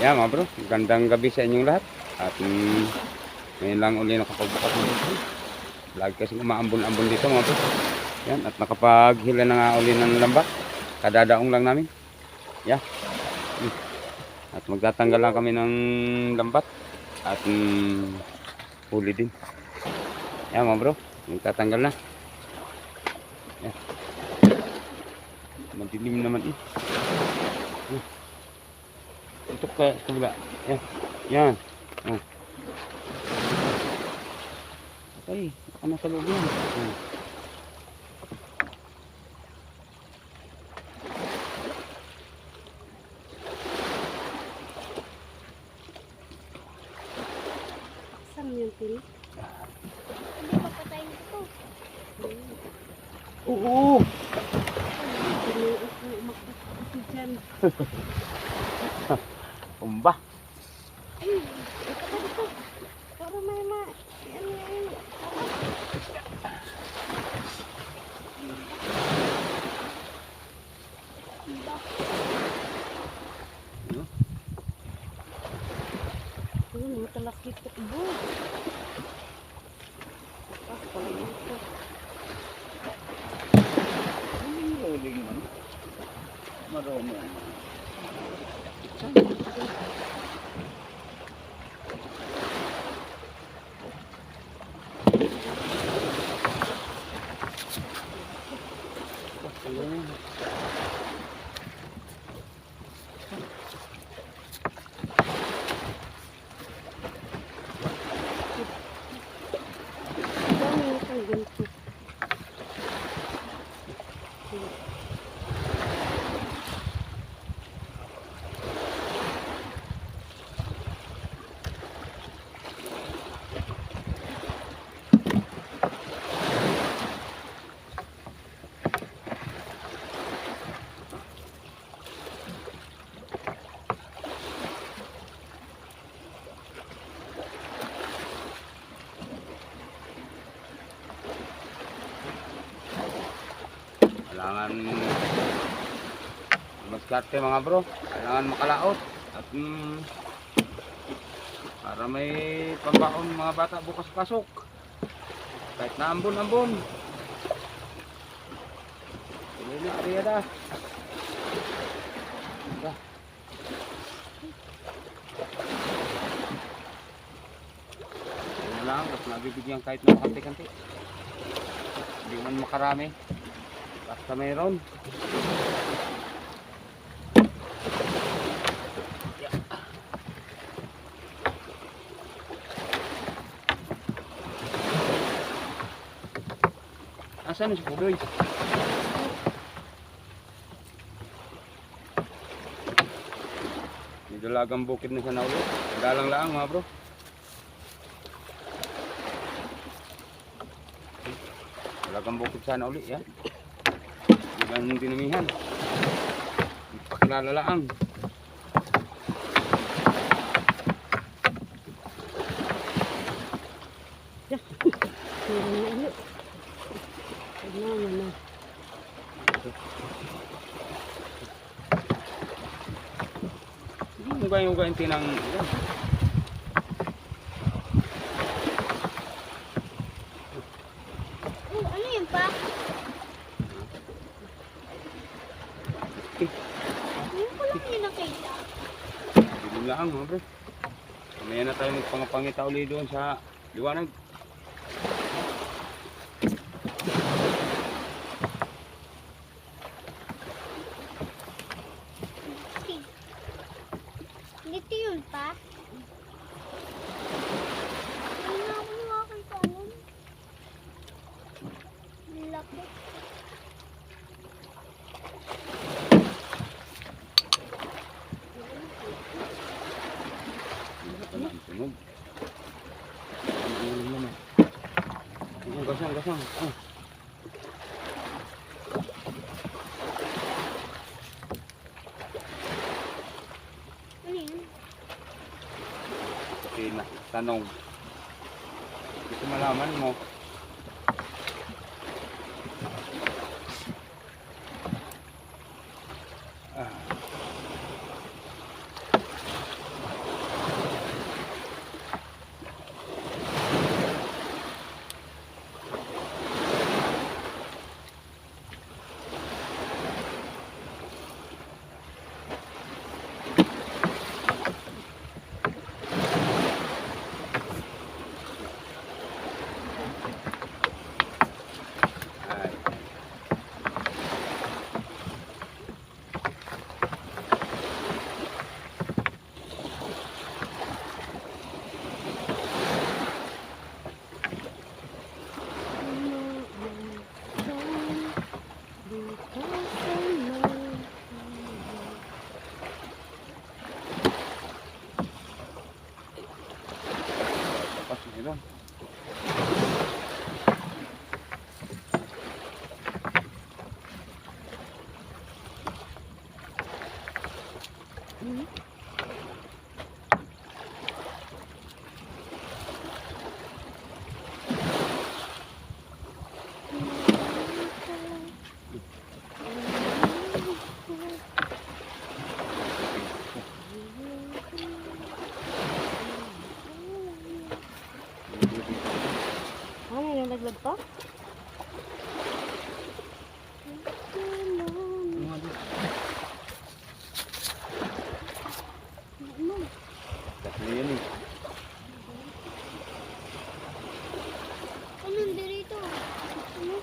Yan mga bro, gandang gabi sa inyong lahat. At mm, ngayon lang uli nakapagbukas ng dito. Lagi kasi umaambon-ambon dito mga bro. Yan, at nakapaghila na nga uli ng lambak. Kadadaong lang namin. Yan. Mm. At magtatanggal lang kami ng lambat. At mm, huli din. Yan mga bro, magtatanggal na. Yan. Madilim naman eh. Ito ka sa kabila. Yan. Yan. Oh. Okay. Ano sa loob yan? Oh. Saan yung pili? Hindi pa patayin ito. Oo. Ako umakit dyan. Kumba. Ay, ito pa dito. Para may ma... Ano yun? Ano ibo. Ah, pala ito. Huling man. Marami. Dami Kailangan maskarte mga bro. Kailangan makalaot. At mm, para may pambaon mga bata bukas pasok. Kahit na ambon-ambon. Tuloy na, ariya da. Da. Lang, tapos nabibigyan kahit na makanti-kanti. Hindi man makarami. Basta mayroon. Asan si Pudoy? May dalagang bukid na sa naulo. Dalang lang mga bro. Dalagang bukid sana uli yan. Ilan dinamihan. Pakilala lang. Meron na ulit. Kailangan na. Hindi mo kayong kain tinang... Yan. Oh, ano yun pa? Ngayon ko lang yun nakita. Lang mga bro. Mamaya na tayo magpangapangita uli doon sa liwanag. Dito yun pa? Ano na ako nakakita nun? Laki. Wala ang tunog. Ang ulo naman. Gasang, gasang, gasang. Ah. Ano yun? Kasi na, tanong. Gusto malaman Thank you. Ano yung nalaglag pa? Tatlo yun eh. Ano dito? Ano?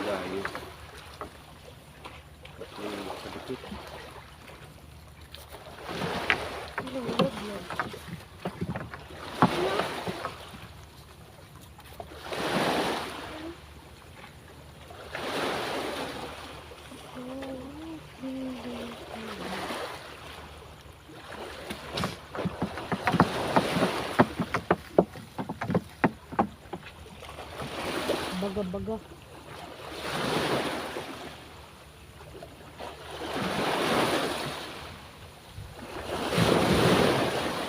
Layo. Tatlo yung kadikit. Baga-baga.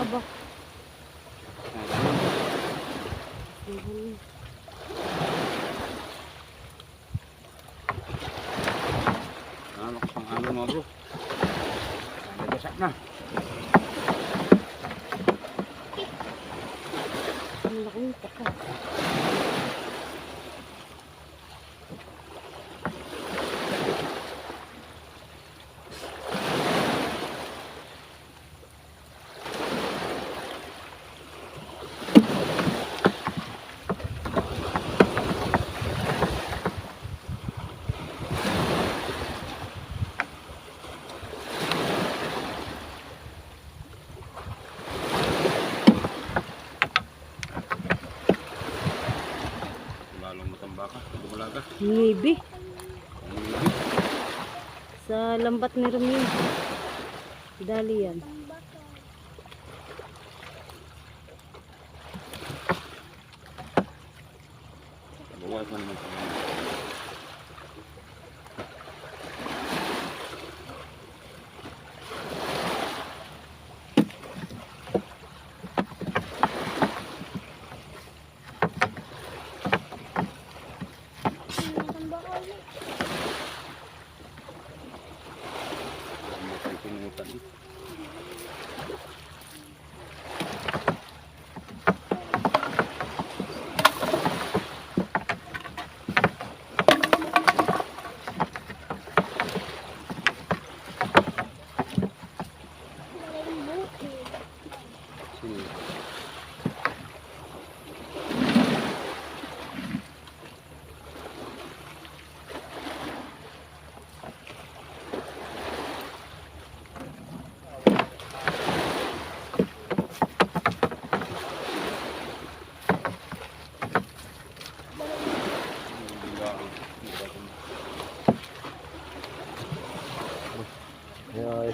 Aba. Ano ko pang ano mo bro? Nagasak na. Ang laking taka. Bulaga. Maybe. Sa lambat ni Romeo. Dali yan. Bawasan naman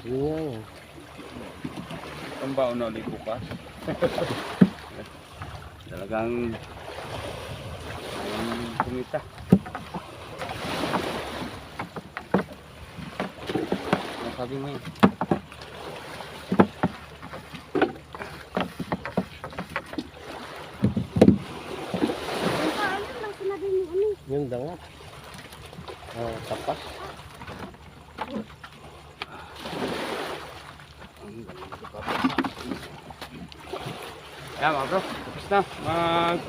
Yan. Ang baon na ulit bukas. Talagang ayang kumita. Ano sabi mo yun? Ang paano lang sinabi mo ano? Yung dangat. Ah, tapas. Yan mga bro, tapos na. Mag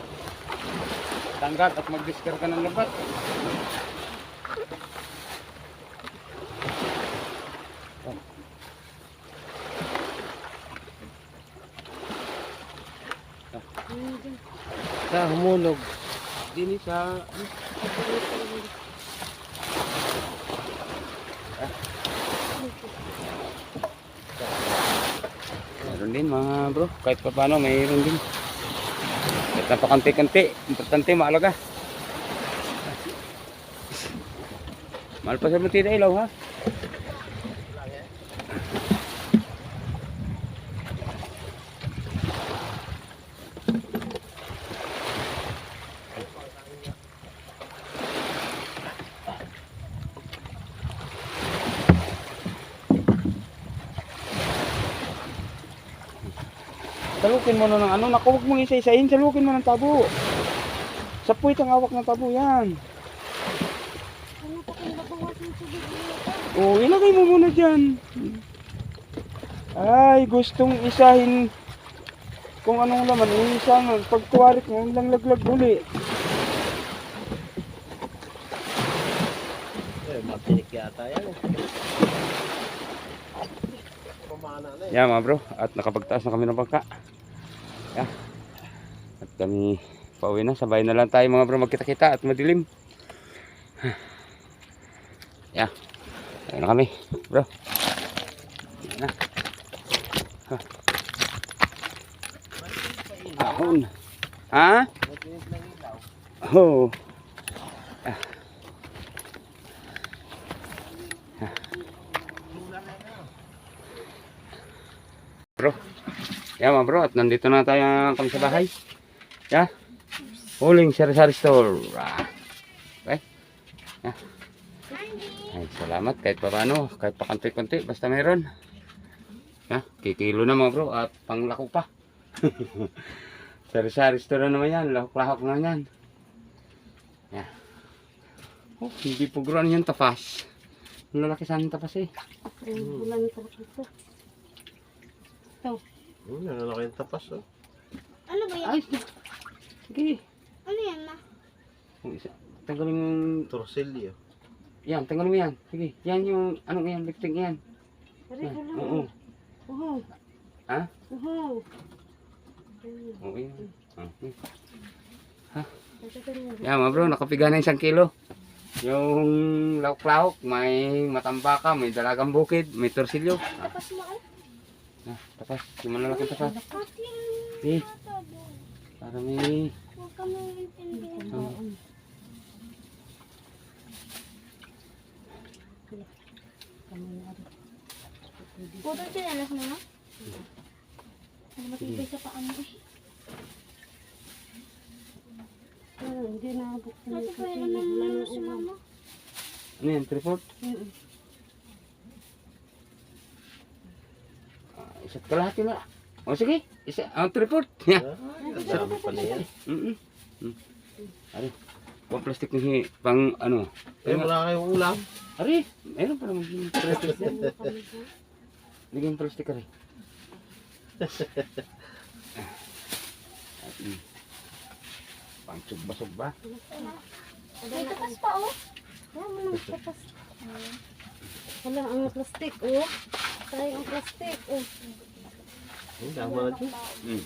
tanggal at mag-discard ka ng labat. Sa humulog. Dini sa din mga bro, kahit pa paano mayroon din. Kahit napakanti-kanti, importante maalaga. Mahal pa sa butida ilaw ha. Salukin mo na ng ano, naku, huwag mong isa-isahin, salukin mo ng tabo. Sa puwit ang hawak ng tabo, yan. Ano pa kung babawasan sa bibig O, ilagay mo muna dyan. Ay, gustong isahin kung anong laman, isa nga. Pag tuwarik mo, lang laglag uli. Eh, matinik yata yan. eh. Na eh. Yan mga bro, at nakapagtaas na kami ng bangka. Yan. At kami pauwi na, sabay na lang tayo mga bro magkita-kita at madilim. Yan. Ayan na kami, bro. Na. Ha. Ahon. Ha? Oh. Yan mga bro, at nandito na tayo kami sa bahay. Ya. Huling sari-sari store. Ah. Okay. Ya. Ay, salamat kahit pa paano, kahit pa konti-konti, basta meron. Ya, kikilo na mga bro at panglako pa. sari-sari store na naman yan, lahok-lahok na yan. Ya. Oh, hindi po groan yung tapas. Lalaki sana tapas eh. Na talaga ito. Hmm, nalalaki yung tapas oh. Ano ba yan? Ay, sige. Ano yan, ma? Tanggalin mo yung Torsilyo. Yan, tanggalin mo yan. Sige, yan yung, ano yan, lifting yan. Pare, Yan, wala. Oo. Uho. Ha? Uho. Oo, yan. Mo. Yan, mga bro, nakapiga na isang kilo. Yung lauk-lauk, may matambaka, may dalagang bukid, may torsilyo. Tapos mo ay. ah, tapas, yung malalaking tapas. Kating. Eh, para may... Huwag ka mo intindihan. Oo. Putol sila alas mo, no? Ano matibay sa paan mo eh. Ah, hindi na buksan Ate, yung pwede kasi naman wala mo nang si ulam. mama. Ano yan, tripod? Mm-mm. Ah, isa't kalahati na. O sige, isa, ang tripod. Yan. Ah, ang dami pa niyan. Mm-mm. Mm. Ari, pang plastic ni pang ano. Eh, wala kayong ulam. Ari, meron pa naman yung plastic. Yan yung plastic ari. At, mm, pang sugba-sugba. May tapas pa, oh. Yan mo nang tapas. Wala ang plastic, oh. Tayo ang plastic, oh. Hmm, Salamat dyan. Mm.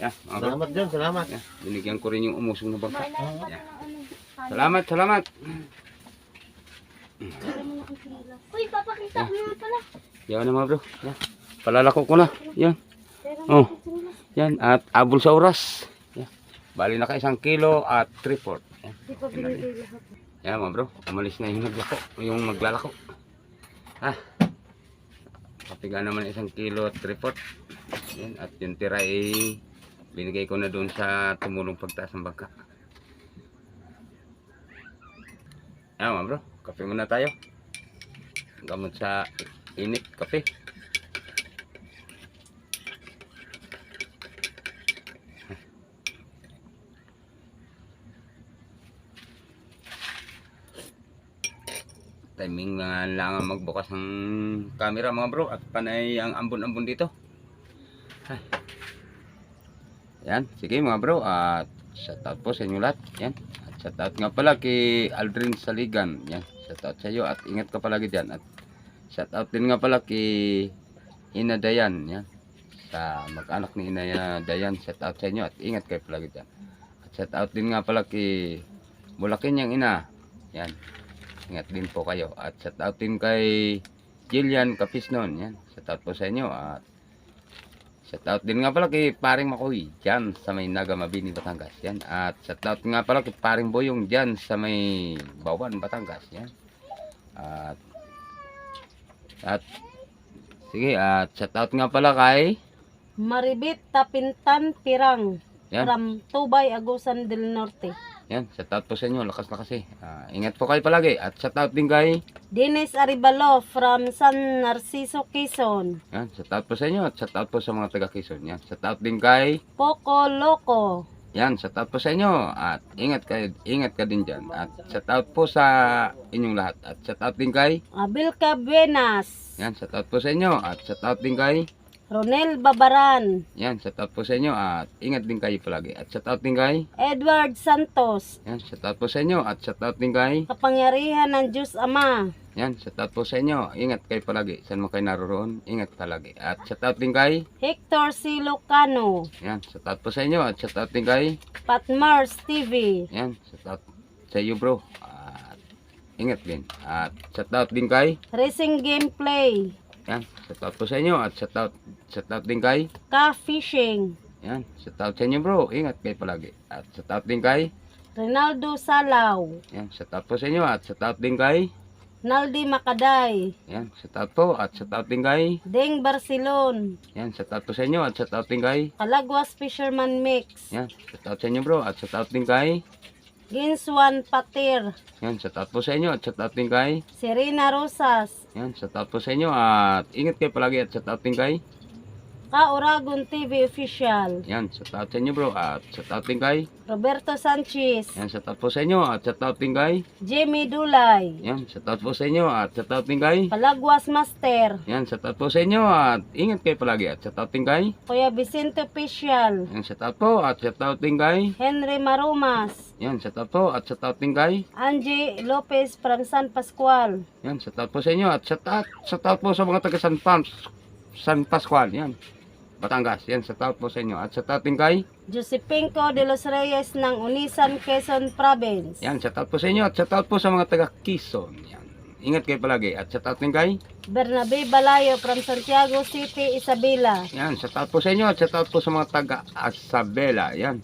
Yeah, mga bro. Salamat dyan, salamat. Yeah, binigyan ko rin yung umusong na bangka. Yeah. ano. Salamat, salamat. Uy, papakita mo naman pala. Yan na mga bro. Yan. Palalako ko na. Yan. Oh. Yan. At abol sa oras. Bali na ka isang kilo at 3 fourth. Yan. Yan mga bro. Umalis na yung naglako. Yung maglalako. Ha. Kapiga naman isang kilo at 3 fourth. Yan. At yung tira ay binigay ko na doon sa tumulong pagtaas ng bangka. Yan bro. Kape muna tayo. Gamot sa init kape. Timing lang ang magbukas ng camera mga bro. At panay ang ambon-ambon dito. Yan. Sige mga bro. At shout out po sa inyo lahat. Yan. At shout out nga pala kay Aldrin Saligan. Yan. Shout out sa iyo. At ingat ka palagi dyan. At shout out din nga pala kay Ina Dayan. Yan. Sa mag-anak ni Ina Dayan. Shout out sa inyo. At ingat kayo palagi dyan. At shout out din nga pala kay Bulakin yung ina. Yan Ingat din po kayo. At shout out din kay Jillian Capisnon. Yan. Shout out po sa inyo. At shout out din nga pala kay Paring Makoy. Diyan sa may Naga Mabini, Batangas. Yan. At shout out nga pala kay Paring Boyong diyan sa may Bawan, Batangas. Yan. At at sige at shout out nga pala kay Maribit Tapintan Pirang. Yan. From Tubay, Agusan del Norte. Yan shout out po sa inyo lakas na kasi Ah, ingat po kayo palagi at shout out din kay Dennis Aribalo from San Narciso, Quezon. Yan, shout out po sa inyo at shout out po sa mga taga Quezon. Yan, shout out din kay Poco Loco. Yan, shout out po sa inyo at ingat kayo, ingat ka din diyan. At shout out po sa inyong lahat. At shout out din kay Abilca Buenas. Yan, shout out po sa inyo at shout out din kay Ronel Babaran. Yan, shout out po sa inyo at ingat din kayo palagi. At shout out din kay Edward Santos. Yan, shout out po sa inyo at shout out din kay Kapangyarihan ng Diyos Ama. Yan, shout out po sa inyo. Ingat kayo palagi. Saan mo kayo naroon, ingat palagi. At shout out din kay Hector Silocano. Yan, shout out po sa inyo at shout out din kay Patmars TV. Yan, shout out sa iyo bro. At ingat din. At shout out din kay Racing Gameplay. Yan, shout out po sa inyo at shout out, shout out din kay Ka Fishing. Yan, shout out sa inyo bro. Ingat kayo palagi. At shout out din kay Rinaldo Salaw. Yan, shout out po sa inyo at shout out din kay Naldi Makaday. Yan, shout out po at shout out din kay Deng Barcelon. Yan, shout out po sa inyo at shout out din kay Calagwas Fisherman Mix. Yan, shout out sa inyo bro at shout out din kay Ginswan Patir. Yan, shout out po sa inyo at shout out din kay Serena Rosas. Yan, shout out po sa inyo at ingat kayo palagi at shout out din kay Ka Uragon TV Official. Yan, shout out sa inyo bro at shout out din kay Roberto Sanchez. Yan, shout out po sa inyo at shout out din kay Jimmy Dulay. Yan, shout out po sa inyo at shout out din kay Palagwas Master. Yan, shout out po sa inyo at ingat kayo palagi at shout out din kay Kuya Vicente Official. Yan, shout out po at shout out din kay Henry Marumas. Yan, shout out po at shout out din kay Angie Lopez from San Pascual. Yan, shout out po sa inyo at shout out, shout out po sa mga taga San Pams, San Pascual, yan. Batangas, yan, shout out po sa inyo. At shout out din kay, Josepinco de los Reyes ng Unisan, Quezon Province. yan, shout out po sa inyo. At shout out po sa mga taga Quezon, yan. Ingat kayo palagi. At shout out din kay, Bernabe Balayo from Santiago City, Isabela. yan, shout out po sa inyo. At shout out po sa mga taga Asabela, yan.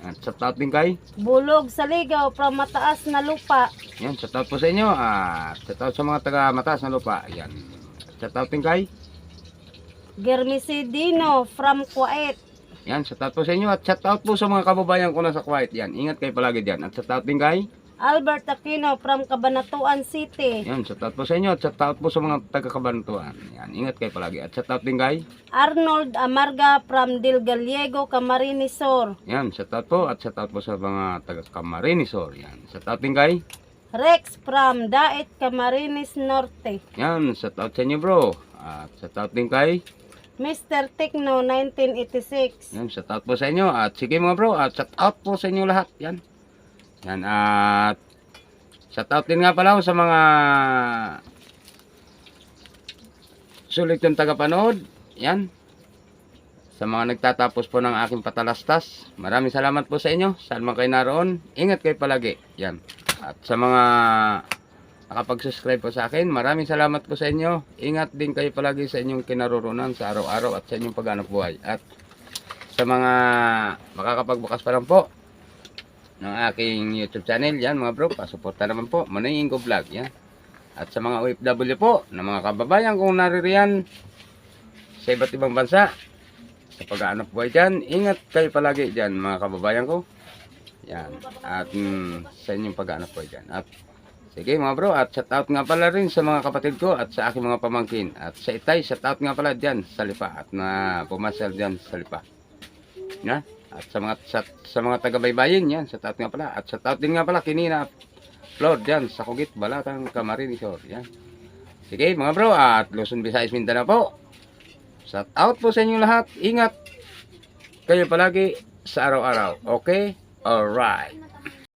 At shout out din kay, Bulog sa Ligaw from Mataas na Lupa. yan, shout out po sa inyo. At shout out sa mga taga Mataas na Lupa, yan. Shout out din kay, Germisidino from Kuwait. yan, shout out po sa inyo. At shout out po sa mga kababayan ko na sa Kuwait, yan. Ingat kayo palagi dyan. At shout out din kay, Albert Aquino from Cabanatuan City. Yan, shout out po sa inyo at shout out po sa mga taga-kabantuan. Yan, ingat kayo palagi. At shout out din kay. Arnold Amarga from Del Gallego, Camarines Sur. Yan, shout out po at shout out po sa mga taga-Camarinesor. Yan, shout out din kay. Rex from Daet, Camarines Norte. Yan, shout out sa inyo bro. At shout out din kay. Mr. Techno 1986. Yan, shout out po sa inyo. At sige mga bro, at shout out po sa inyo lahat. Yan. Yan, at shout out din nga pala sa mga sulit yung tagapanood. Yan. Sa mga nagtatapos po ng aking patalastas. Maraming salamat po sa inyo. Saan man kayo naroon. Ingat kayo palagi. Yan. At sa mga nakapag-subscribe po sa akin, maraming salamat po sa inyo. Ingat din kayo palagi sa inyong kinaroroonan sa araw-araw at sa inyong paghanap buhay. At sa mga makakapagbukas pa lang po ng aking YouTube channel, yan mga bro, pasuporta naman po, Manay Ingo Vlog, yan. At sa mga OFW po, na mga kababayan kung naririyan sa iba't ibang bansa, sa pag-aanap buhay dyan, ingat kayo palagi dyan mga kababayan ko. Yan. At mm, sa inyong pag-aanap buhay dyan. At sige mga bro, at shout out nga pala rin sa mga kapatid ko at sa aking mga pamangkin. At sa itay, shout out nga pala dyan sa Lipa at na pumasal dyan sa Lipa. Yan. At sa mga sa, sa mga taga-baybayin yan, shout out nga pala. At shout out din nga pala kinina Lord dyan sa Kugit, Balatang, Camarines Sur. Yan. Sige mga bro, at Luzon, Visayas, Mindanao po. Shout out po sa inyo lahat. Ingat kayo palagi sa araw-araw. Okay? Alright.